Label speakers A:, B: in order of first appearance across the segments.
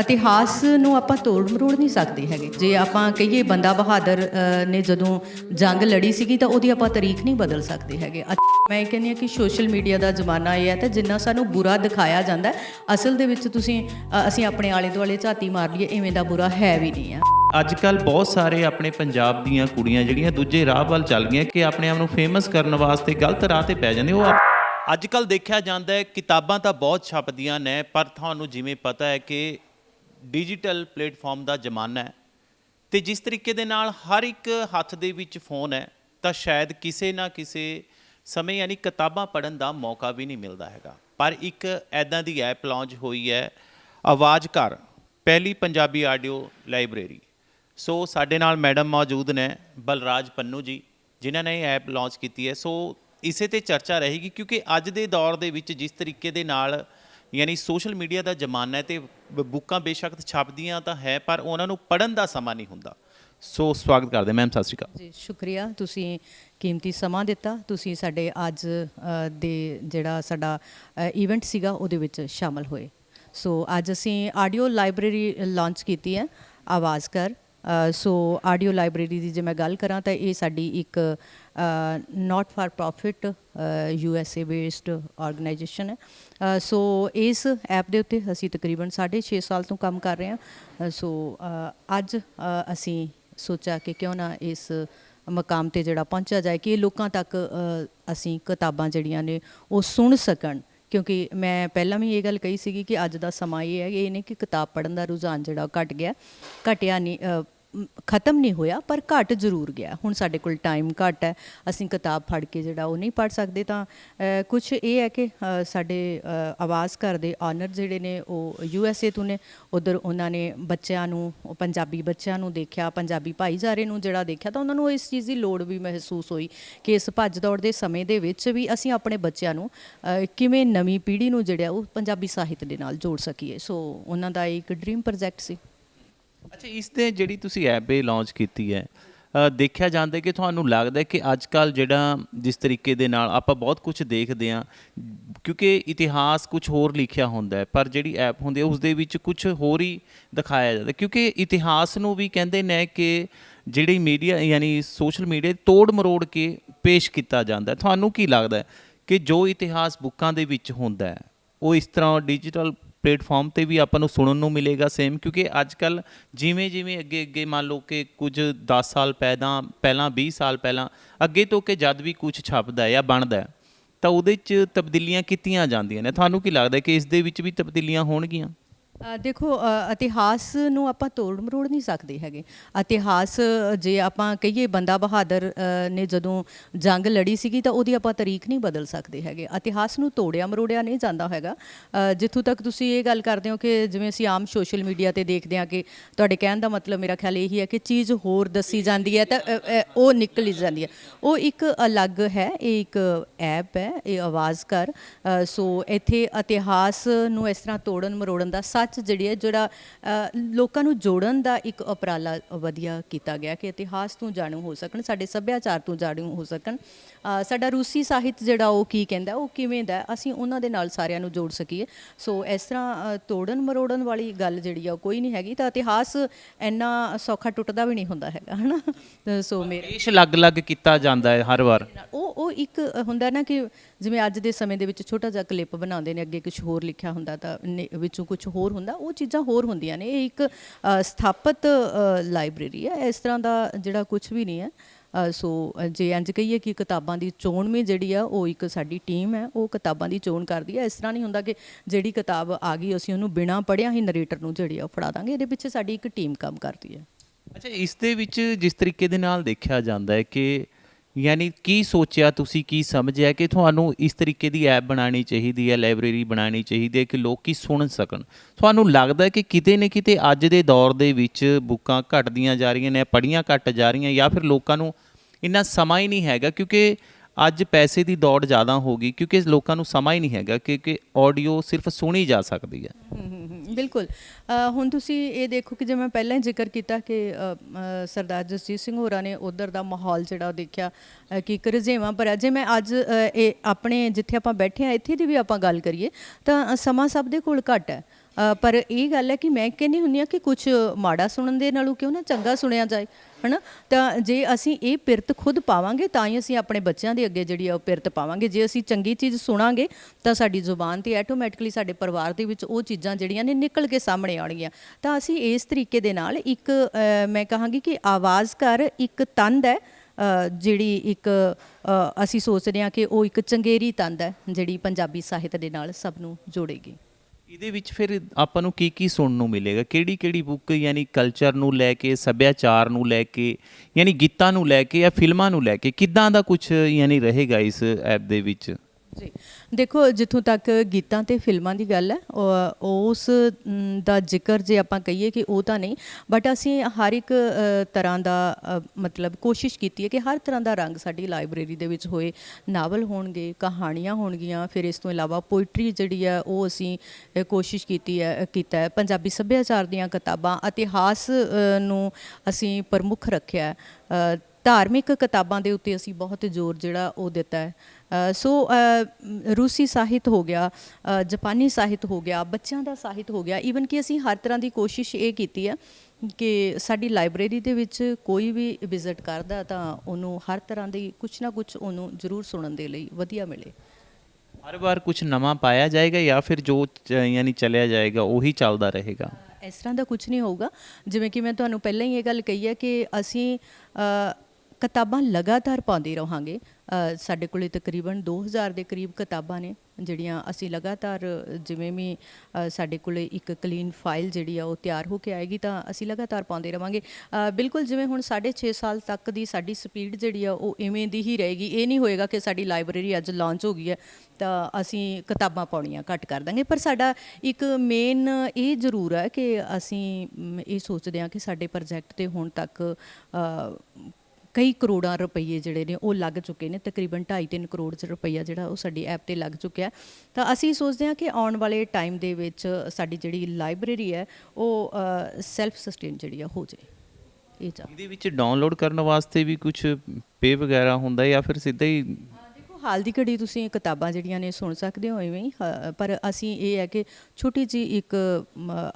A: ਇਤਿਹਾਸ ਨੂੰ ਆਪਾਂ ਤੋੜ ਮਰੋੜ ਨਹੀਂ ਸਕਦੇ ਹੈਗੇ। ਜੇ ਆਪਾਂ ਕਹੀਏ ਬੰਦਾ ਬਹਾਦਰ ਨੇ ਜਦੋਂ ਜੰਗ ਲੜੀ ਸੀਗੀ ਤਾਂ ਉਹਦੀ ਆਪਾਂ ਤਾਰੀਖ ਨਹੀਂ ਬਦਲ ਸਕਦੇ ਹੈਗੇ। ਅ- ਮੈਂ ਕਹਿੰਦੀ ਹਾਂ ਕਿ ਸੋਸ਼ਲ ਮੀਡੀਆ ਦਾ ਜ਼ਮਾਨਾ ਇਹ ਹੈ ਤਾਂ ਜਿੰਨਾ ਸਾਨੂੰ ਬੁਰਾ ਦਿਖਾਇਆ ਜਾਂਦਾ ਅਸਲ ਦੇ ਵਿੱਚ ਤੁਸੀਂ ਅਸੀਂ ਆਪਣੇ ਆਲੇ ਦੁਆਲੇ ਝਾਤੀ ਮਾਰ ਲਈਏ, ਇਵੇਂ ਦਾ ਬੁਰਾ ਹੈ ਵੀ ਨਹੀਂ ਆ
B: ਅੱਜ ਕੱਲ ਬਹੁਤ ਸਾਰੇ ਆਪਣੇ ਪੰਜਾਬ ਦੀਆਂ ਕੁੜੀਆਂ ਜਿਹੜੀਆਂ ਦੂਜੇ ਰਾਹ ਵੱਲ ਚੱਲ ਗਈਆਂ ਕਿ ਆਪਣੇ ਆਪ ਨੂੰ ਫੇਮਸ ਕਰਨ ਵਾਸਤੇ ਗਲਤ ਰਾਹ ਤੇ ਪੈ ਜਾਂਦੇ, ਉਹ ਅੱਜ ਕੱਲ ਦੇਖਿਆ ਜਾਂਦਾ ਹੈ, ਕਿਤਾਬਾਂ ਤਾਂ ਬਹੁਤ ਛਪਦੀਆਂ ਨੇ, ਪਰ ਤੁਹਾਨੂੰ ਜਿਵੇਂ ਪਤਾ ਹੈ ਕਿ ਡਿਜੀਟਲ ਪਲੇਟਫਾਰਮ ਦਾ ਜ਼ਮਾਨਾ ਹੈ ਤੇ ਜਿਸ ਤਰੀਕੇ ਦੇ ਨਾਲ ਹਰ ਇੱਕ ਹੱਥ ਦੇ ਵਿੱਚ ਫੋਨ ਹੈ, ਤਾਂ ਸ਼ਾਇਦ ਕਿਸੇ ਨਾ ਕਿਸੇ ਸਮੇਂ ਯਾਨੀ ਕਿਤਾਬਾਂ ਪੜ੍ਹਨ ਦਾ ਮੌਕਾ ਵੀ ਨਹੀਂ ਮਿਲਦਾ ਹੈਗਾ। ਪਰ ਇੱਕ ਐਦਾਂ ਦੀ ਐਪ ਲਾਂਚ ਹੋਈ ਹੈ, ਆਵਾਜ਼ ਘਰ, ਪਹਿਲੀ ਪੰਜਾਬੀ ਆਡੀਓ ਲਾਇਬ੍ਰੇਰੀ। ਸੋ ਸਾਡੇ ਨਾਲ ਮੈਡਮ ਮੌਜੂਦ ਨੇ, ਬਲਰਾਜ ਪੰਨੂ ਜੀ, ਜਿਨ੍ਹਾਂ ਨੇ ਇਹ ਐਪ ਲਾਂਚ ਕੀਤੀ ਹੈ। ਸੋ ਇਸੇ ਤੇ ਚਰਚਾ ਰਹੇਗੀ ਕਿਉਂਕਿ ਅੱਜ ਦੇ ਦੌਰ ਦੇ ਵਿੱਚ ਜਿਸ ਤਰੀਕੇ ਦੇ ਨਾਲ ਯਾਨੀ ਸੋਸ਼ਲ ਮੀਡੀਆ ਦਾ ਜ਼ਮਾਨਾ ਹੈ ਤੇ ਬੁੱਕਾਂ ਬੇਸ਼ੱਕ ਛਪਦੀਆਂ ਤਾਂ ਹੈ, ਪਰ ਉਹਨਾਂ ਨੂੰ ਪੜ੍ਹਨ ਦਾ ਸਮਾਂ ਨਹੀਂ ਹੁੰਦਾ। ਸੋ, ਸਵਾਗਤ ਕਰਦੇ ਮੈਮ, ਸਤਿ ਸ਼੍ਰੀ ਅਕਾਲ।
A: ਜੀ, ਸ਼ੁਕਰੀਆ। ਤੁਸੀਂ ਕੀਮਤੀ ਸਮਾਂ ਦਿੱਤਾ। ਤੁਸੀਂ ਸਾਡੇ ਅੱਜ ਦੇ ਜਿਹੜਾ ਸਾਡਾ ਇਵੈਂਟ ਸੀਗਾ, ਉਹਦੇ ਵਿੱਚ ਸ਼ਾਮਲ ਹੋਏ। ਸੋ, ਅੱਜ ਅਸੀਂ ਆਡੀਓ ਲਾਇਬ੍ਰੇਰੀ ਲਾਂਚ ਕੀਤੀ ਹੈ। ਆਵਾਜ਼ ਕਰ। ਸੋ ਆਡੀਓ ਲਾਇਬ੍ਰੇਰੀ ਦੀ ਜੇ ਮੈਂ ਗੱਲ ਕਰਾਂ, ਤਾਂ ਇਹ ਸਾਡੀ ਇੱਕ not for profit U S A based organisation ਹੈ. Uh, ਸੋ ਇਸ ਐਪ ਦੇ ਉੱਤੇ ਅਸੀਂ ਤਕਰੀਬਨ 6.5 ਸਾਲ ਤੋਂ ਕੰਮ ਕਰ ਰਹੇ ਹਾਂ। uh, ਸੋ uh, ਅੱਜ ਅਸੀਂ ਸੋਚਿਆ ਕਿ ਕਿਉਂ ਨਾ ਇਸ ਮਕਾਮ ਤੇ ਜਿਹੜਾ ਪਹੁੰਚਿਆ ਜਾਏ ਕਿ ਲੋਕਾਂ ਤੱਕ ਅਸੀਂ ਕਿਤਾਬਾਂ ਜਿਹੜੀਆਂ ਨੇ ਉਹ ਸੁਣ ਸਕਣ। ਕਿਉਂਕਿ ਮੈਂ ਪਹਿਲਾਂ ਵੀ ਇਹ ਗੱਲ ਕਹੀ ਸੀਗੀ ਕਿ ਅੱਜ ਦਾ ਸਮਾਂ ਇਹ ਹੈ, ਇਹ ਨਹੀਂ ਕਿ ਕਿਤਾਬ ਪੜ੍ਹਨ ਦਾ ਰੁਝਾਨ ਜਿਹੜਾ ਉਹ ਘਟ ਗਿਆ। ਘਟਿਆ ਨਹੀਂ ਖਤਮ ਨਹੀਂ ਹੋਇਆ, ਪਰ ਘਟ ਜ਼ਰੂਰ ਗਿਆ। ਹੁਣ ਸਾਡੇ ਕੋਲ ਟਾਈਮ ਘੱਟ ਹੈ। ਅਸੀਂ ਕਿਤਾਬ ਫੜ ਕੇ ਜਿਹੜਾ ਉਹ ਨਹੀਂ ਪੜ ਸਕਦੇ ਤਾਂ ਕੁਝ ਇਹ ਹੈ ਕਿ ਸਾਡੇ ਆਵਾਜ਼ ਘਰ ਦੇ ਆਨਰ ਜਿਹੜੇ ਨੇ, ਉਹ ਯੂ ਐਸ ਏ ਤੋਂ ਨੇ। ਉਧਰ ਉਹਨਾਂ ਨੇ ਬੱਚਿਆਂ ਨੂੰ, ਉਹ ਪੰਜਾਬੀ ਬੱਚਿਆਂ ਨੂੰ ਦੇਖਿਆ, ਪੰਜਾਬੀ ਭਾਈਚਾਰੇ ਨੂੰ ਜਿਹੜਾ ਦੇਖਿਆ ਤਾਂ ਉਹਨਾਂ ਨੂੰ ਇਸ ਚੀਜ਼ ਦੀ ਲੋੜ ਵੀ ਮਹਿਸੂਸ ਹੋਈ ਕਿ ਇਸ ਭੱਜ ਦੌੜ ਦੇ ਸਮੇਂ ਦੇ ਵਿੱਚ ਵੀ ਅਸੀਂ ਆਪਣੇ ਬੱਚਿਆਂ ਨੂੰ ਕਿਵੇਂ ਨਵੀਂ ਪੀੜ੍ਹੀ ਨੂੰ ਜਿਹੜਾ ਉਹ ਪੰਜਾਬੀ ਸਾਹਿਤ ਦੇ ਨਾਲ ਜੋੜ ਸਕੀਏ। ਸੋ ਉਹਨਾਂ ਦਾ ਇੱਕ ਡ੍ਰੀਮ ਪ੍ਰੋਜੈਕਟ ਸੀ।
B: ਅੱਛਾ, ਇਸ ਤੇ ਜਿਹੜੀ ਤੁਸੀਂ ਐਪ ਇਹ ਲਾਂਚ ਕੀਤੀ ਹੈ ਦੇਖਿਆ ਜਾਂਦਾ ਕਿ ਤੁਹਾਨੂੰ ਲੱਗਦਾ ਕਿ ਅੱਜ ਕੱਲ ਜਿਹੜਾ ਜਿਸ ਤਰੀਕੇ ਦੇ ਨਾਲ ਆਪਾਂ ਬਹੁਤ ਕੁਝ ਦੇਖਦੇ ਹਾਂ, ਕਿਉਂਕਿ ਇਤਿਹਾਸ ਕੁਝ ਹੋਰ ਲਿਖਿਆ ਹੁੰਦਾ ਹੈ, ਪਰ ਜਿਹੜੀ ਐਪ ਹੁੰਦੀ ਹੈ ਉਸ ਦੇ ਵਿੱਚ ਕੁਝ ਹੋਰ ਹੀ ਦਿਖਾਇਆ ਜਾਂਦਾ ਕਿਉਂਕਿ ਇਤਿਹਾਸ ਨੂੰ ਵੀ ਕਹਿੰਦੇ ਨੇ ਕਿ ਜਿਹੜੀ ਮੀਡੀਆ, ਯਾਨੀ ਸੋਸ਼ਲ ਮੀਡੀਆ ਤੋੜ ਮਰੋੜ ਕੇ ਪੇਸ਼ ਕੀਤਾ ਜਾਂਦਾ ਤੁਹਾਨੂੰ ਕੀ ਲੱਗਦਾ ਕਿ ਜੋ ਇਤਿਹਾਸ ਬੁੱਕਾਂ ਦੇ ਵਿੱਚ ਹੁੰਦਾ ਹੈ, ਉਹ ਇਸ ਤਰ੍ਹਾਂ ਡਿਜੀਟਲ ਪਲੇਟਫਾਰਮ ਤੇ ਵੀ ਆਪਾਂ ਨੂੰ ਸੁਣਨ ਨੂੰ ਮਿਲੇਗਾ ਸੇਮ ਕਿਉਂਕਿ ਅੱਜ ਕੱਲ ਜਿਵੇਂ ਜਿਵੇਂ ਅੱਗੇ ਅੱਗੇ ਮੰਨ ਲਓ ਕਿ ਕੁਝ 10 ਸਾਲ ਪਹਿਲਾਂ ਪਹਿਲਾਂ 20 ਸਾਲ ਪਹਿਲਾਂ, ਅੱਗੇ ਤੋਂ ਕਿ ਜਦ ਵੀ ਕੁਝ ਛਪਦਾ ਹੈ ਜਾਂ ਬਣਦਾ ਹੈ, ਤਾਂ ਉਹਦੇ 'ਚ ਤਬਦੀਲੀਆਂ ਕੀਤੀਆਂ ਜਾਂਦੀਆਂ ਨੇ। ਤੁਹਾਨੂੰ ਕੀ ਲੱਗਦਾ ਕਿ ਇਸ ਦੇ ਵਿੱਚ ਵੀ ਤਬਦੀਲੀਆਂ ਹੋਣਗੀਆਂ?
A: ਦੇਖੋ ਇਤਿਹਾਸ ਨੂੰ ਆਪਾਂ ਤੋੜ ਮਰੋੜ ਨਹੀਂ ਸਕਦੇ ਹੈਗੇ। ਇਤਿਹਾਸ, ਜੇ ਆਪਾਂ ਕਹੀਏ ਬੰਦਾ ਬਹਾਦਰ ਨੇ ਜਦੋਂ ਜੰਗ ਲੜੀ ਸੀਗੀ ਤਾਂ ਉਹਦੀ ਆਪਾਂ ਤਾਰੀਖ ਨਹੀਂ ਬਦਲ ਸਕਦੇ ਹੈਗੇ। ਇਤਿਹਾਸ ਨੂੰ ਤੋੜਿਆ ਮਰੋੜਿਆ ਨਹੀਂ ਜਾਂਦਾ ਹੈਗਾ। ਜਿੱਥੋਂ ਤੱਕ ਤੁਸੀਂ ਇਹ ਗੱਲ ਕਰਦੇ ਹੋ ਕਿ ਜਿਵੇਂ ਅਸੀਂ ਆਮ ਸੋਸ਼ਲ ਮੀਡੀਆ ਤੇ ਦੇਖਦੇ ਹਾਂ ਕਿ ਤੁਹਾਡੇ ਕਹਿਣ ਦਾ ਮਤਲਬ ਮੇਰਾ ਖਿਆਲ ਇਹੀ ਹੈ ਕਿ ਚੀਜ਼ ਹੋਰ ਦੱਸੀ ਜਾਂਦੀ ਹੈ ਤਾਂ ਉਹ ਨਿਕਲ ਜਾਂਦੀ ਹੈ। ਉਹ ਇੱਕ ਅਲੱਗ ਹੈ, ਇਹ ਇੱਕ ਐਪ ਹੈ, ਇਹ ਆਵਾਜ਼ ਕਰ ਸੋ ਇੱਥੇ ਇਤਿਹਾਸ ਨੂੰ ਇਸ ਤਰ੍ਹਾਂ ਤੋੜਨ ਮਰੋੜਨ ਦਾ ਸੱਚ ਜਿਹੜੀ ਹੈ ਜਿਹੜਾ ਲੋਕਾਂ ਨੂੰ ਜੋੜਨ ਦਾ ਇੱਕ ਉਪਰਾਲਾ ਵਧੀਆ ਕੀਤਾ ਗਿਆ ਕਿ ਇਤਿਹਾਸ ਤੋਂ ਜਾਣੂ ਹੋ ਸਕਣ ਸਾਡੇ ਸੱਭਿਆਚਾਰ ਤੋਂ ਜਾਣੂ ਹੋ ਸਕਣ। ਸਾਡਾ ਰੂਸੀ ਸਾਹਿਤ ਜਿਹੜਾ ਉਹ ਕੀ ਕਹਿੰਦਾ ਉਹ ਕਿਵੇਂ ਦਾ ਅਸੀਂ ਉਹਨਾਂ ਦੇ ਨਾਲ ਸਾਰਿਆਂ ਨੂੰ ਜੋੜ ਸਕੀਏ। ਸੋ ਇਸ ਤਰ੍ਹਾਂ ਤੋੜਨ ਮਰੋੜਨ ਵਾਲੀ ਗੱਲ ਜਿਹੜੀ ਆ ਉਹ ਕੋਈ ਨਹੀਂ ਹੈਗੀ। ਤਾਂ ਇਤਿਹਾਸ ਇੰਨਾ ਸੌਖਾ ਟੁੱਟਦਾ ਵੀ ਨਹੀਂ ਹੁੰਦਾ ਹੈਗਾ ਹਨਾ? ਸੋ ਮੇਰੇ
B: ਪੇਸ਼ ਅਲੱਗ-ਅਲੱਗ ਕੀਤਾ ਜਾਂਦਾ ਹੈ ਹਰ ਵਾਰ।
A: ਉਹ ਉਹ ਇੱਕ ਹੁੰਦਾ ਨਾ ਕਿ ਜਿਵੇਂ ਅੱਜ ਦੇ ਸਮੇਂ ਦੇ ਵਿੱਚ ਛੋਟਾ ਜਿਹਾ ਕਲਿੱਪ ਬਣਾਉਂਦੇ ਨੇ ਅੱਗੇ ਕੁਝ ਹੋਰ ਲਿਖਿਆ ਹੁੰਦਾ ਤਾਂ ਨੇ- ਵਿੱਚੋਂ ਕੁਝ ਹੋਰ ਹੁੰਦਾ ਉਹ ਚੀਜ਼ਾਂ ਹੋਰ ਹੁੰਦੀਆਂ ਨੇ। ਇਹ ਇੱਕ ਅ, ਸਥਾਪਿਤ ਲਾਇਬ੍ਰੇਰੀ ਹੈ ਇਸ ਤਰ੍ਹਾਂ ਦਾ ਜਿਹੜਾ ਕੁਝ ਵੀ ਨਹੀਂ ਹੈ। ਸੋ ਜੇ ਇੰਜ ਕਹੀਏ ਕਿ ਕਿਤਾਬਾਂ ਦੀ ਚੋਣ ਵੀ ਜਿਹੜੀ ਆ ਉਹ ਇੱਕ ਸਾਡੀ ਟੀਮ ਹੈ। ਉਹ ਕਿਤਾਬਾਂ ਦੀ ਚੋਣ ਕਰਦੀ ਹੈ ਇਸ ਤਰ੍ਹਾਂ ਨਹੀਂ ਹੁੰਦਾ ਕਿ ਜਿਹੜੀ ਕਿਤਾਬ ਆ ਗਈ ਅਸੀਂ ਉਹਨੂੰ ਬਿਨਾਂ ਪੜ੍ਹਿਆ ਹੀ ਨਰੇਟਰ ਨੂੰ ਜਿਹੜੀ ਆ ਉਹ ਫੜਾ ਦਾਂਗੇ। ਇਹਦੇ ਪਿੱਛੇ ਸਾਡੀ ਇੱਕ ਟੀਮ ਕੰਮ ਕਰਦੀ ਹੈ।
B: ਅੱਛਾ ਇਸ ਦੇ ਵਿੱਚ ਜਿਸ ਤਰੀਕੇ ਦੇ ਨਾਲ ਦੇਖਿਆ ਜਾਂਦਾ ਹੈ ਕਿ ਯਾਨੀ ਕੀ ਸੋਚਿਆ ਤੁਸੀਂ, ਕੀ ਸਮਝਿਆ ਕਿ ਤੁਹਾਨੂੰ ਇਸ ਤਰੀਕੇ ਦੀ ਐਪ ਬਣਾਉਣੀ ਚਾਹੀਦੀ ਹੈ, ਲਾਇਬ੍ਰੇਰੀ ਬਣਾਉਣੀ ਚਾਹੀਦੀ ਹੈ ਕਿ ਲੋਕ ਕੀ ਸੁਣ ਸਕਣ? ਤੁਹਾਨੂੰ ਲੱਗਦਾ ਕਿ ਕਿਤੇ ਨਾ ਕਿਤੇ ਅੱਜ ਦੇ ਦੌਰ ਦੇ ਵਿੱਚ ਬੁੱਕਾਂ ਘਟਦੀਆਂ ਜਾ ਰਹੀਆਂ ਨੇ, ਪੜ੍ਹੀਆਂ ਘਟ ਜਾ ਰਹੀਆਂ ਜਾਂ ਫਿਰ ਲੋਕਾਂ ਨੂੰ ਇੰਨਾ ਸਮਾਂ ਹੀ ਨਹੀਂ ਹੈਗਾ ਕਿਉਂਕਿ ਅੱਜ ਪੈਸੇ ਦੀ ਦੌੜ ਜ਼ਿਆਦਾ ਹੋ ਗਈ ਕਿਉਂਕਿ ਲੋਕਾਂ ਨੂੰ ਸਮਾਂ ਹੀ ਨਹੀਂ ਹੈਗਾ ਕਿ ਆਡੀਓ ਸਿਰਫ ਸੁਣੀ ਜਾ ਸਕਦੀ ਹੈ।
A: ਬਿਲਕੁਲ। ਹੁਣ ਤੁਸੀਂ ਇਹ ਦੇਖੋ ਕਿ ਜਿਵੇਂ ਪਹਿਲਾਂ ਹੀ ਜ਼ਿਕਰ ਕੀਤਾ ਕਿ ਸਰਦਾਰ ਜਸਜੀਤ ਸਿੰਘ ਹੋਰਾਂ ਨੇ ਉਧਰ ਦਾ ਮਾਹੌਲ ਜਿਹੜਾ ਉਹ ਦੇਖਿਆ ਕਿ ਇੱਕ ਰੁਝੇਵਾਂ ਭਰਿਆ। ਜੇ ਮੈਂ ਅੱਜ ਇਹ ਆਪਣੇ ਜਿੱਥੇ ਆਪਾਂ ਬੈਠੇ ਆ ਇੱਥੇ ਦੀ ਵੀ ਆਪਾਂ ਗੱਲ ਕਰੀਏ, ਤਾਂ ਸਮਾਂ ਸਭ ਦੇ ਕੋਲ ਘੱਟ ਹੈ। ਪਰ ਇਹ ਗੱਲ ਹੈ ਕਿ ਮੈਂ ਕਹਿੰਦੀ ਹੁੰਦੀ ਆ ਕਿ ਕੁਝ ਮਾੜਾ ਸੁਣਨ ਦੇ ਨਾਲੋਂ ਕਿਉਂ ਨਾ ਚੰਗਾ ਸੁਣਿਆ ਜਾਏ। ਹਨਾ? ਤਾਂ ਜੇ ਅਸੀਂ ਇਹ ਪਿਰਤ ਖੁਦ ਪਾਵਾਂਗੇ ਤਾਂ ਹੀ ਅਸੀਂ ਆਪਣੇ ਬੱਚਿਆਂ ਦੇ ਅੱਗੇ ਜਿਹੜੀ ਆ ਉਹ ਪਿਰਤ ਪਾਵਾਂਗੇ। ਜੇ ਅਸੀਂ ਚੰਗੀ ਚੀਜ਼ ਸੁਣਾਂਗੇ ਤਾਂ ਸਾਡੀ ਜ਼ੁਬਾਨ ਤੇ ਆਟੋਮੈਟਿਕਲੀ ਸਾਡੇ ਪਰਿਵਾਰ ਦੇ ਵਿੱਚ ਉਹ ਚੀਜ਼ਾਂ ਜਿਹੜੀਆਂ ਨੇ ਨਿਕਲ ਕੇ ਸਾਹਮਣੇ ਆਉਣਗੀਆਂ। ਤਾਂ ਅਸੀਂ ਇਸ ਤਰੀਕੇ ਦੇ ਨਾਲ ਇੱਕ ਮੈਂ ਕਹਾਂਗੀ ਕਿ ਆਵਾਜ਼ ਕਰ ਇੱਕ ਤੰਦ ਹੈ ਜਿਹੜੀ ਇੱਕ ਅ, ਅਸੀਂ ਸੋਚਦੇ ਹਾਂ ਕਿ ਉਹ ਇੱਕ ਚੰਗੇਰੀ ਤੰਦ ਹੈ ਜਿਹੜੀ ਪੰਜਾਬੀ ਸਾਹਿਤ ਦੇ ਨਾਲ ਸਭ ਨੂੰ ਜੋੜੇਗੀ।
B: ਇਹਦੇ ਵਿੱਚ ਫਿਰ ਆਪਾਂ ਨੂੰ ਕੀ ਕੀ ਸੁਣਨ ਨੂੰ ਮਿਲੇਗਾ? ਕਿਹੜੀ ਕਿਹੜੀ ਬੁੱਕ ਯਾਨੀ ਕਲਚਰ ਨੂੰ ਲੈ ਕੇ, ਸੱਭਿਆਚਾਰ ਨੂੰ ਲੈ ਕੇ, ਯਾਨੀ ਗੀਤਾਂ ਨੂੰ ਲੈ ਕੇ ਜਾਂ ਫਿਲਮਾਂ ਨੂੰ ਲੈ ਕੇ ਕਿੱਦਾਂ ਦਾ ਕੁਝ ਯਾਨੀ ਰਹੇਗਾ ਇਸ ਐਪ ਦੇ ਵਿੱਚ?
A: ਜੀ। ਦੇਖੋ, ਜਿੱਥੋਂ ਤੱਕ ਗੀਤਾਂ ਤੇ ਫਿਲਮਾਂ ਦੀ ਗੱਲ ਹੈ ਉਸ ਦਾ ਜ਼ਿਕਰ ਜੇ ਆਪਾਂ ਕਹੀਏ ਕਿ ਉਹ ਤਾਂ ਨਹੀਂ ਬਟ ਅਸੀਂ ਹਰ ਇੱਕ ਤਰ੍ਹਾਂ ਦਾ ਮਤਲਬ ਕੋਸ਼ਿਸ਼ ਕੀਤੀ ਹੈ ਕਿ ਹਰ ਤਰ੍ਹਾਂ ਦਾ ਰੰਗ ਸਾਡੀ ਲਾਇਬ੍ਰੇਰੀ ਦੇ ਵਿੱਚ ਹੋਏ, ਨਾਵਲ ਹੋਣਗੇ, ਕਹਾਣੀਆਂ ਹੋਣਗੀਆਂ, ਫਿਰ ਇਸ ਤੋਂ ਇਲਾਵਾ ਪੋਇਟਰੀ ਜਿਹੜੀ ਹੈ, ਉਹ ਅਸੀਂ ਕੋਸ਼ਿਸ਼ ਕੀਤੀ ਹੈ, ਕੀਤਾ ਹੈ। ਪੰਜਾਬੀ ਸੱਭਿਆਚਾਰ ਦੀਆਂ ਕਿਤਾਬਾਂ, ਇਤਿਹਾਸ ਨੂੰ ਅਸੀਂ ਪ੍ਰਮੁੱਖ ਰੱਖਿਆ ਧਾਰਮਿਕ ਕਿਤਾਬਾਂ ਦੇ ਉੱਤੇ ਅਸੀਂ ਬਹੁਤ ਜ਼ੋਰ ਜਿਹੜਾ ਉਹ ਦਿੱਤਾ ਹੈ। ਸੋ ਰੂਸੀ ਸਾਹਿਤ ਹੋ ਗਿਆ ਜਾਪਾਨੀ ਸਾਹਿਤ ਹੋ ਗਿਆ ਬੱਚਿਆਂ ਦਾ ਸਾਹਿਤ ਹੋ ਗਿਆ। ਈਵਨ ਕਿ ਅਸੀਂ ਹਰ ਤਰ੍ਹਾਂ ਦੀ ਕੋਸ਼ਿਸ਼ ਇਹ ਕੀਤੀ ਹੈ ਕਿ ਸਾਡੀ ਲਾਇਬ੍ਰੇਰੀ ਦੇ ਵਿੱਚ ਕੋਈ ਵੀ ਵਿਜ਼ਿਟ ਕਰਦਾ ਤਾਂ ਉਹਨੂੰ ਹਰ ਤਰ੍ਹਾਂ ਦੀ ਕੁਝ ਨਾ ਕੁਝ ਉਹਨੂੰ ਜ਼ਰੂਰ ਸੁਣਨ ਦੇ ਲਈ ਵਧੀਆ ਮਿਲੇ।
B: ਹਰ ਵਾਰ ਕੁਝ ਨਵਾਂ ਪਾਇਆ ਜਾਏਗਾ ਜਾਂ ਫਿਰ ਜੋ ਯਾਨੀ ਚੱਲਿਆ ਜਾਏਗਾ ਉਹੀ ਚੱਲਦਾ ਰਹੇਗਾ?
A: ਇਸ ਤਰ੍ਹਾਂ ਦਾ ਕੁਝ ਨਹੀਂ ਹੋਊਗਾ। ਜਿਵੇਂ ਕਿ ਮੈਂ ਤੁਹਾਨੂੰ ਪਹਿਲਾਂ ਹੀ ਇਹ ਗੱਲ ਕਹੀ ਹੈ ਕਿ ਅਸੀਂ ਕਿਤਾਬਾਂ ਲਗਾਤਾਰ ਪਾਉਂਦੇ ਰਹਾਂਗੇ। ਸਾਡੇ ਕੋਲੇ ਤਕਰੀਬਨ 2000 ਦੇ ਕਰੀਬ ਕਿਤਾਬਾਂ ਨੇ, ਜਿਹੜੀਆਂ ਅਸੀਂ ਲਗਾਤਾਰ ਜਿਵੇਂ ਵੀ ਸਾਡੇ ਕੋਲੇ ਇੱਕ ਕਲੀਨ ਫਾਈਲ ਜਿਹੜੀ ਆ ਉਹ ਤਿਆਰ ਹੋ ਕੇ ਆਏਗੀ ਤਾਂ ਅਸੀਂ ਲਗਾਤਾਰ ਪਾਉਂਦੇ ਰਵਾਂਗੇ। ਬਿਲਕੁਲ ਜਿਵੇਂ ਹੁਣ 6.5 ਸਾਲ ਤੱਕ ਦੀ ਸਾਡੀ ਸਪੀਡ ਜਿਹੜੀ ਆ ਉਹ ਇਵੇਂ ਦੀ ਹੀ ਰਹੇਗੀ। ਇਹ ਨਹੀਂ ਹੋਏਗਾ ਕਿ ਸਾਡੀ ਲਾਇਬ੍ਰੇਰੀ ਅੱਜ ਲਾਂਚ ਹੋ ਗਈ ਹੈ, ਤਾਂ ਅਸੀਂ ਕਿਤਾਬਾਂ ਪਾਉਣੀਆਂ ਘੱਟ ਕਰ ਦਾਂਗੇ। ਪਰ ਸਾਡਾ ਇੱਕ ਮੇਨ ਇਹ ਜ਼ਰੂਰ ਹੈ ਕਿ ਅਸੀਂ ਇਹ ਸੋਚਦੇ ਹਾਂ ਕਿ ਸਾਡੇ ਪ੍ਰੋਜੈਕਟ ਤੇ ਹੁਣ ਤੱਕ ਕਈ ਕਰੋੜਾਂ ਰੁਪਏ ਜਿਹੜੇ ਨੇ ਉਹ ਲੱਗ ਚੁੱਕੇ ਨੇ, ਤਕਰੀਬਨ 2.5-3 ਕਰੋੜ ਚ ਰੁਪਈਆ ਜਿਹੜਾ ਉਹ ਸਾਡੀ ਐਪ ਤੇ ਲੱਗ ਚੁੱਕਿਆ। ਤਾਂ ਅਸੀਂ ਸੋਚਦੇ ਹਾਂ ਕਿ ਆਉਣ ਵਾਲੇ ਟਾਈਮ ਦੇ ਵਿੱਚ ਸਾਡੀ ਜਿਹੜੀ ਲਾਇਬ੍ਰੇਰੀ ਹੈ, ਉਹ ਸੈਲਫ ਸਸਟੇਨ ਜਿਹੜੀ ਆ, ਹੋ ਜਾਏ। ਇਹ ਚਾਹ
B: ਇਹਦੇ ਵਿੱਚ ਡਾਊਨਲੋਡ ਕਰਨ ਵਾਸਤੇ ਵੀ ਕੁਝ ਪੇ ਵਗੈਰਾ ਹੁੰਦਾ ਜਾਂ ਫਿਰ ਸਿੱਧਾ ਹੀ
A: ਹਾਲ ਦੀ ਘੜੀ ਤੁਸੀਂ ਕਿਤਾਬਾਂ ਜਿਹੜੀਆਂ ਨੇ ਸੁਣ ਸਕਦੇ ਹੋ ਇਵੇਂ ਹੀ ਪਰ ਅਸੀਂ ਇਹ ਹੈ ਕਿ ਛੋਟੀ ਜੀ ਇੱਕ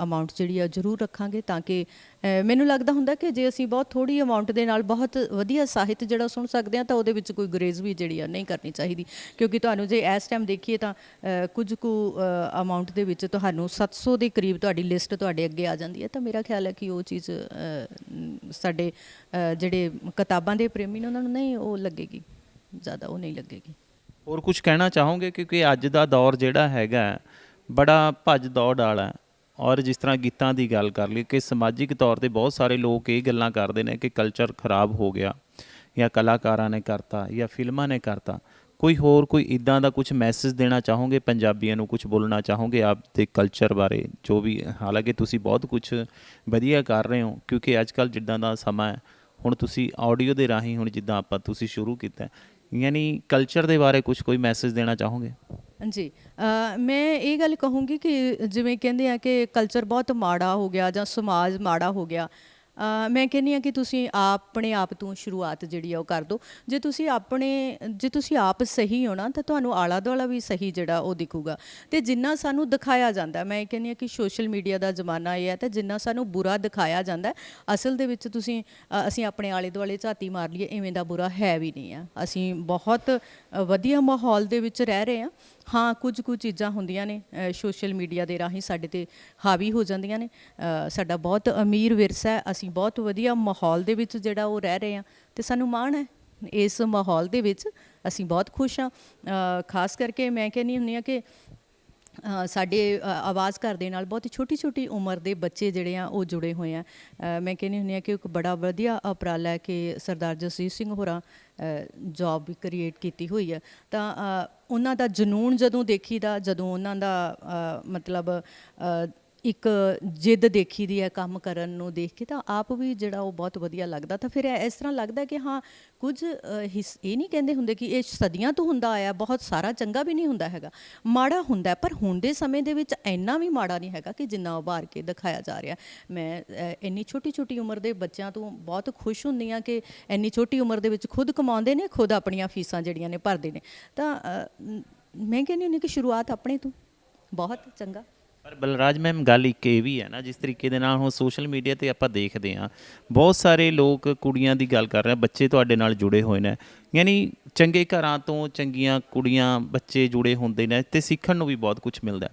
A: ਅਮਾਉਂਟ ਜਿਹੜੀ ਆ ਜ਼ਰੂਰ ਰੱਖਾਂਗੇ ਤਾਂ ਕਿ ਮੈਨੂੰ ਲੱਗਦਾ ਹੁੰਦਾ ਕਿ ਜੇ ਅਸੀਂ ਬਹੁਤ ਥੋੜੀ ਅਮਾਉਂਟ ਦੇ ਨਾਲ ਬਹੁਤ ਵਧੀਆ ਸਾਹਿਤ ਜਿਹੜਾ ਸੁਣ ਸਕਦੇ ਹਾਂ ਤਾਂ ਉਹਦੇ ਵਿੱਚ ਕੋਈ ਗਰੇਜ਼ ਵੀ ਜਿਹੜੀ ਆ ਨਹੀਂ ਕਰਨੀ ਚਾਹੀਦੀ। ਕਿਉਂਕਿ ਤੁਹਾਨੂੰ ਜੇ ਇਸ ਟਾਈਮ ਦੇਖੀਏ ਤਾਂ ਕੁਝ ਕੁ ਅਮਾਉਂਟ ਦੇ ਵਿੱਚ ਤੁਹਾਨੂੰ 700 ਦੇ ਕਰੀਬ ਤੁਹਾਡੀ ਲਿਸਟ ਤੁਹਾਡੇ ਅੱਗੇ ਆ ਜਾਂਦੀ ਹੈ ਤਾਂ ਮੇਰਾ ਖਿਆਲ ਹੈ ਕਿ ਉਹ ਚੀਜ਼ ਸਾਡੇ ਜਿਹੜੇ ਕਿਤਾਬਾਂ ਦੇ ਪ੍ਰੇਮੀ ਨੇ ਉਹਨਾਂ ਨੂੰ ਨਹੀਂ ਉਹ ਲੱਗੇਗੀ। ਜ਼ਿਆਦਾ ਉਹ ਨਹੀਂ ਲੱਗੇਗੀ।
B: ਹੋਰ ਕੁਝ ਕਹਿਣਾ ਚਾਹੋਗੇ? ਕਿਉਂਕਿ ਅੱਜ ਦਾ ਦੌਰ ਜਿਹੜਾ ਹੈਗਾ, ਬੜਾ ਭੱਜ ਦੌੜ ਵਾਲਾ ਹੈ। ਔਰ ਜਿਸ ਤਰ੍ਹਾਂ ਗੀਤਾਂ ਦੀ ਗੱਲ ਕਰ ਲਈ ਕਿ ਸਮਾਜਿਕ ਤੌਰ ਤੇ ਬਹੁਤ ਸਾਰੇ ਲੋਕ ਇਹ ਗੱਲਾਂ ਕਰਦੇ ਨੇ ਕਿ ਕਲਚਰ ਖਰਾਬ ਹੋ ਗਿਆ, ਜਾਂ ਕਲਾਕਾਰਾਂ ਨੇ ਕਰਤਾ, ਜਾਂ ਫਿਲਮਾਂ ਨੇ ਕਰਤਾ। ਕੋਈ ਹੋਰ ਕੋਈ ਇਦਾਂ ਦਾ ਕੁਝ ਮੈਸੇਜ ਦੇਣਾ ਚਾਹੋਗੇ? ਪੰਜਾਬੀਆਂ ਨੂੰ ਕੁਝ ਬੋਲਣਾ ਚਾਹੋਗੇ ਆਪ ਦੇ ਕਲਚਰ ਬਾਰੇ? ਜੋ ਵੀ, ਹਾਲਾਂਕਿ ਤੁਸੀਂ ਬਹੁਤ ਕੁਝ ਵਧੀਆ ਕਰ ਰਹੇ ਹੋ, ਕਿਉਂਕਿ ਅੱਜ ਕੱਲ ਜਿੱਦਾਂ ਦਾ ਸਮਾਂ ਹੈ, ਹੁਣ ਤੁਸੀਂ ਆਡੀਓ ਦੇ ਰਾਹੀਂ ਹੁਣ ਜਿੱਦਾਂ ਆਪਾਂ ਤੁਸੀਂ ਸ਼ੁਰੂ ਕੀਤਾ ਯਾਨੀ ਕਲਚਰ ਦੇ ਬਾਰੇ ਕੁਝ ਕੋਈ ਮੈਸੇਜ ਦੇਣਾ ਚਾਹੋਗੇ?
A: ਜੀ ਮੈਂ ਇਹ ਗੱਲ ਕਹੂੰਗੀ ਕਿ ਜਿਵੇਂ ਕਹਿੰਦੇ ਆ ਕਿ ਕਲਚਰ ਬਹੁਤ ਮਾੜਾ ਹੋ ਗਿਆ ਜਾਂ ਸਮਾਜ ਮਾੜਾ ਹੋ ਗਿਆ ਮੈਂ ਕਹਿੰਦੀ ਆ ਕਿ ਤੁਸੀਂ ਆਪਣੇ ਆਪ ਤੋਂ ਸ਼ੁਰੂਆਤ ਜਿਹੜੀ ਆ ਉਹ ਕਰ ਦਿਓ। ਜੇ ਤੁਸੀਂ ਆਪਣੇ, ਜੇ ਤੁਸੀਂ ਆਪ ਸਹੀ ਹੋ ਨਾ, ਤਾਂ ਤੁਹਾਨੂੰ ਆਲਾ ਦੁਆਲਾ ਵੀ ਸਹੀ ਜਿਹੜਾ ਉਹ ਦਿਖੂਗਾ। ਤੇ ਜਿੰਨਾ ਸਾਨੂੰ ਦਿਖਾਇਆ ਜਾਂਦਾ, ਮੈਂ ਕਹਿੰਦੀ ਆ ਕਿ ਸੋਸ਼ਲ ਮੀਡੀਆ ਦਾ ਜ਼ਮਾਨਾ ਇਹ ਹੈ, ਤੇ ਜਿੰਨਾ ਸਾਨੂੰ ਬੁਰਾ ਦਿਖਾਇਆ ਜਾਂਦਾ, ਅਸਲ ਦੇ ਵਿੱਚ ਤੁਸੀਂ ਅਸੀਂ ਆਪਣੇ ਆਲੇ ਦੁਆਲੇ ਝਾਤੀ ਮਾਰ ਲਈਏ, ਇਵੇਂ ਦਾ ਬੁਰਾ ਹੈ ਵੀ ਨਹੀਂ ਆ। ਅਸੀਂ ਬਹੁਤ ਵਧੀਆ ਮਾਹੌਲ ਦੇ ਵਿੱਚ ਰਹਿ ਰਹੇ ਹਾਂ। ਹਾਂ ਕੁਝ ਕੁ ਚੀਜ਼ਾਂ ਹੁੰਦੀਆਂ ਨੇ ਸੋਸ਼ਲ ਮੀਡੀਆ ਦੇ ਰਾਹੀਂ ਸਾਡੇ ਤੇ ਹਾਵੀ ਹੋ ਜਾਂਦੀਆਂ ਨੇ। ਸਾਡਾ ਬਹੁਤ ਅਮੀਰ ਵਿਰਸਾ ਹੈ, ਅਸੀਂ ਬਹੁਤ ਵਧੀਆ ਮਾਹੌਲ ਦੇ ਵਿੱਚ ਜਿਹੜਾ ਉਹ ਰਹਿ ਰਹੇ ਆ ਤੇ ਸਾਨੂੰ ਮਾਣ ਹੈ ਇਸ ਮਾਹੌਲ ਦੇ ਵਿੱਚ ਅਸੀਂ ਬਹੁਤ ਖੁਸ਼ ਹਾਂ। ਖਾਸ ਕਰਕੇ ਮੈਂ ਕਹਿੰਦੀ ਹੁੰਦੀ ਹਾਂ ਕਿ ਸਾਡੇ ਆਵਾਜ਼ ਘਰ ਦੇ ਨਾਲ ਬਹੁਤ ਹੀ ਛੋਟੀ ਛੋਟੀ ਉਮਰ ਦੇ ਬੱਚੇ ਜਿਹੜੇ ਆ ਉਹ ਜੁੜੇ ਹੋਏ ਆ। ਮੈਂ ਕਹਿੰਦੀ ਹੁੰਦੀ ਆ ਕਿ ਇੱਕ ਬੜਾ ਵਧੀਆ ਉਪਰਾਲਾ ਹੈ ਕਿ ਸਰਦਾਰ ਜਸਜੀਤ ਸਿੰਘ ਹੋਰਾਂ ਜੌਬ ਕ੍ਰੀਏਟ ਕੀਤੀ ਹੋਈ ਹੈ। ਤਾਂ ਉਹਨਾਂ ਦਾ ਜਨੂਨ ਜਦੋਂ ਦੇਖੀਦਾ, ਜਦੋਂ ਉਹਨਾਂ ਦਾ ਮਤਲਬ ਇੱਕ ਜਿੱਦ ਦੇਖੀ ਦੀ ਹੈ ਕੰਮ ਕਰਨ ਨੂੰ ਦੇਖ ਕੇ ਤਾਂ ਆਪ ਵੀ ਜਿਹੜਾ ਉਹ ਬਹੁਤ ਵਧੀਆ ਲੱਗਦਾ। ਤਾਂ ਫਿਰ ਇਸ ਤਰ੍ਹਾਂ ਲੱਗਦਾ ਕਿ ਹਾਂ ਕੁਝ ਅ, ਇਹ ਨਹੀਂ ਕਹਿੰਦੇ ਹੁੰਦੇ ਕਿ ਇਹ ਸਦੀਆਂ ਤੋਂ ਹੁੰਦਾ ਆਇਆ ਬਹੁਤ ਸਾਰਾ ਚੰਗਾ ਵੀ ਨਹੀਂ ਹੁੰਦਾ ਹੈਗਾ। ਮਾੜਾ ਹੁੰਦਾ ਪਰ ਹੁਣ ਦੇ ਸਮੇਂ ਦੇ ਵਿੱਚ ਇੰਨਾ ਵੀ ਮਾੜਾ ਨਹੀਂ ਹੈਗਾ ਕਿ ਜਿੰਨਾ ਉਭਾਰ ਕੇ ਦਿਖਾਇਆ ਜਾ ਰਿਹਾ। ਮੈਂ ਇੰਨੀ ਛੋਟੀ ਛੋਟੀ ਉਮਰ ਦੇ ਬੱਚਿਆਂ ਤੋਂ ਬਹੁਤ ਖੁਸ਼ ਹੁੰਦੀ ਹਾਂ ਕਿ ਇੰਨੀ ਛੋਟੀ ਉਮਰ ਦੇ ਵਿੱਚ ਖੁਦ ਕਮਾਉਂਦੇ ਨੇ ਖੁਦ ਆਪਣੀਆਂ ਫੀਸਾਂ ਜਿਹੜੀਆਂ ਨੇ ਭਰਦੇ ਨੇ। ਤਾਂ ਮੈਂ ਕਹਿੰਦੀ ਹੁੰਦੀ ਕਿ ਸ਼ੁਰੂਆਤ ਆਪਣੇ ਤੋਂ ਬਹੁਤ ਚੰਗਾ।
B: ਪਰ ਬਲਰਾਜ ਮੈਮ, ਗੱਲ ਇੱਕ ਇਹ ਵੀ ਹੈ ਨਾ, ਜਿਸ ਤਰੀਕੇ ਦੇ ਨਾਲ ਹੁਣ ਸੋਸ਼ਲ ਮੀਡੀਆ ਤੇ ਆਪਾਂ ਦੇਖਦੇ ਹਾਂ, ਬਹੁਤ ਸਾਰੇ ਲੋਕ ਕੁੜੀਆਂ ਦੀ ਗੱਲ ਕਰ ਰਹੇ ਬੱਚੇ ਤੁਹਾਡੇ ਨਾਲ ਜੁੜੇ ਹੋਏ ਨੇ, ਯਾਨੀ ਚੰਗੇ ਘਰਾਂ ਤੋਂ ਚੰਗੀਆਂ ਕੁੜੀਆਂ, ਬੱਚੇ ਜੁੜੇ ਹੁੰਦੇ ਨੇ ਤੇ ਸਿੱਖਣ ਨੂੰ ਵੀ ਬਹੁਤ ਕੁਝ ਮਿਲਦਾ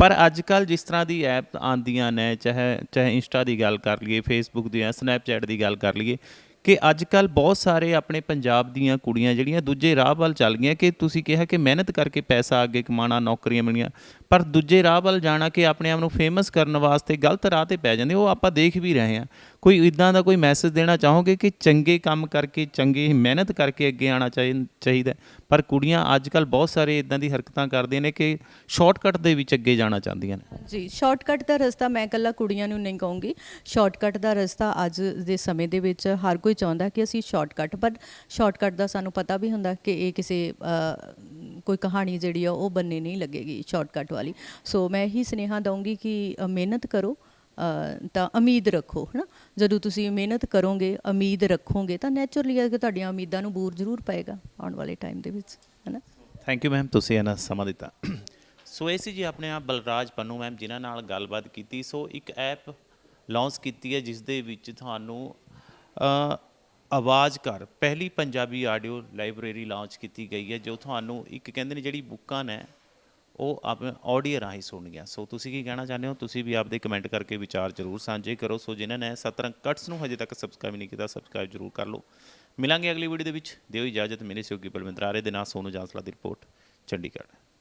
B: ਪਰ ਅੱਜ ਕੱਲ ਜਿਸ ਤਰ੍ਹਾਂ ਦੀ ਐਪ ਆਂਦੀਆਂ ਨੇ, ਚਾਹੇ ਚਾਹੇ ਇੰਸਟਾ ਦੀ ਗੱਲ ਕਰ ਲਈਏ ਫੇਸਬੁੱਕ ਦੀ ਜਾਂ ਸਨੈਪਚੈਟ ਦੀ ਗੱਲ ਕਰ ਲਈਏ ਕਿ ਅੱਜ ਕੱਲ ਬਹੁਤ ਸਾਰੇ ਆਪਣੇ ਪੰਜਾਬ ਦੀਆਂ ਕੁੜੀਆਂ ਜਿਹੜੀਆਂ ਦੂਜੇ ਰਾਹ ਵੱਲ ਚੱਲ ਗਈਆਂ ਕਿ ਤੁਸੀਂ ਕਿਹਾ ਕਿ ਮਿਹਨਤ ਕਰਕੇ ਪੈਸਾ ਅੱਗੇ ਕਮਾਉਣਾ, ਨੌਕਰੀਆਂ ਮਿਲਣੀਆਂ ਪਰ ਦੂਜੇ ਰਾਹ ਵੱਲ ਜਾਣਾ ਕਿ ਆਪਣੇ ਆਪ ਨੂੰ ਫੇਮਸ ਕਰਨ ਵਾਸਤੇ ਗਲਤ ਰਾਹ ਤੇ ਪੈ ਜਾਂਦੇ, ਉਹ ਆਪਾਂ ਦੇਖ ਵੀ ਰਹੇ ਹਾਂ। ਕੋਈ ਇਦਾਂ ਦਾ ਕੋਈ ਮੈਸੇਜ ਦੇਣਾ ਚਾਹੋਗੇ ਕਿ ਚੰਗੇ ਕੰਮ ਕਰਕੇ, ਚੰਗੇ ਮਿਹਨਤ ਕਰਕੇ ਅੱਗੇ ਆਉਣਾ ਚਾਹੀ- ਚਾਹੀਦਾ ਪਰ ਕੁੜੀਆਂ ਅੱਜ ਕੱਲ ਬਹੁਤ ਸਾਰੇ ਇਦਾਂ ਦੀ ਹਰਕਤਾਂ ਕਰਦੀਆਂ ਨੇ ਕਿ ਸ਼ਾਰਟਕਟ ਦੇ ਵਿੱਚ ਅੱਗੇ ਜਾਣਾ ਚਾਹੁੰਦੀਆਂ ਨੇ।
A: ਜੀ ਸ਼ਾਰਟਕਟ ਦਾ ਰਸਤਾ ਮੈਂ ਇਕੱਲਾ ਕੁੜੀਆਂ ਨੂੰ ਨਹੀਂ ਕਹੂੰਗੀ। ਸ਼ਾਰਟਕਟ ਦਾ ਰਸਤਾ ਅੱਜ ਦੇ ਸਮੇਂ ਦੇ ਵਿੱਚ ਹਰ ਕੋਈ ਚਾਹੁੰਦਾ ਕਿ ਅਸੀਂ ਸ਼ਾਰਟਕਟ ਪਰ ਸ਼ਾਰਟਕਟ ਦਾ ਸਾਨੂੰ ਪਤਾ ਵੀ ਹੁੰਦਾ ਕਿ ਇਹ ਕਿਸੇ ਕੋਈ ਕਹਾਣੀ ਜਿਹੜੀ ਆ ਉਹ ਬੰਨੇ ਨਹੀਂ ਲੱਗੇਗੀ ਸ਼ਾਰਟਕਟ ਵਾਲੀ। ਸੋ ਮੈਂ ਇਹੀ ਸੁਨੇਹਾ ਦਊਂਗੀ ਕਿ ਮਿਹਨਤ ਕਰੋ ਤਾਂ ਉਮੀਦ ਰੱਖੋ, ਹਨਾ? ਜਦੋਂ ਤੁਸੀਂ ਮਿਹਨਤ ਕਰੋਗੇ, ਉਮੀਦ ਰੱਖੋਗੇ, ਤਾਂ ਨੇਚਰਲੀ ਕਿ ਤੁਹਾਡੀਆਂ ਉਮੀਦਾਂ ਨੂੰ ਬੂਰ ਜ਼ਰੂਰ ਪਏਗਾ ਆਉਣ ਵਾਲੇ ਟਾਈਮ ਦੇ ਵਿੱਚ, ਹਨਾ?
B: ਥੈਂਕ ਯੂ ਮੈਮ ਤੁਸੀਂ ਇਹਨਾਂ ਸਮਾਂ ਦਿੱਤਾ। ਸੋ ਇਹ ਸੀ ਜੀ ਆਪਣੇ ਆਪ ਬਲਰਾਜ ਪੰਨੂ ਮੈਮ ਜਿਨ੍ਹਾਂ ਨਾਲ ਗੱਲਬਾਤ ਕੀਤੀ। ਸੋ ਇੱਕ ਐਪ ਲਾਂਚ ਕੀਤੀ ਹੈ, ਜਿਸ ਦੇ ਵਿੱਚ ਤੁਹਾਨੂੰ ਆਵਾਜ਼ ਘਰ, ਪਹਿਲੀ ਪੰਜਾਬੀ ਆਡੀਓ ਲਾਇਬ੍ਰੇਰੀ ਲਾਂਚ ਕੀਤੀ ਗਈ ਹੈ, ਜੋ ਤੁਹਾਨੂੰ ਇੱਕ ਕਹਿੰਦੇ ਨੇ ਜਿਹੜੀ ਬੁੱਕਾਂ ਨੇ ਉਹ ਆਪ ਆਡੀਓ ਰਾਹੀਂ ਸੁਣਨਗੀਆਂ ਸੋ ਤੁਸੀਂ ਕੀ ਕਹਿਣਾ ਚਾਹੁੰਦੇ ਹੋ? ਤੁਸੀਂ ਵੀ ਆਪਦੇ ਕਮੈਂਟ ਕਰਕੇ ਵਿਚਾਰ ਜ਼ਰੂਰ ਸਾਂਝੇ ਕਰੋ। ਸੋ ਜਿਨ੍ਹਾਂ ਨੇ ਸਤਰੰਗ ਕਟਸ ਨੂੰ ਹਜੇ ਤੱਕ ਸਬਸਕ੍ਰਾਈਬ ਨਹੀਂ ਕੀਤਾ ਸਬਸਕ੍ਰਾਈਬ ਜ਼ਰੂਰ ਕਰ ਲਓ। ਮਿਲਾਂਗੇ ਅਗਲੀ ਵੀਡੀਓ ਦੇ ਵਿੱਚ। ਦਿਓ ਇਜਾਜ਼ਤ। ਮੇਰੇ ਸਹਿਯੋਗੀ ਬਲਵਿੰਦਰ ਆਰੇ ਦੇ ਨਾਲ ਸੋਨੂ ਜਾਂਸਲਾ ਦੀ ਰਿਪੋਰਟ ਚੰਡੀਗੜ੍ਹ।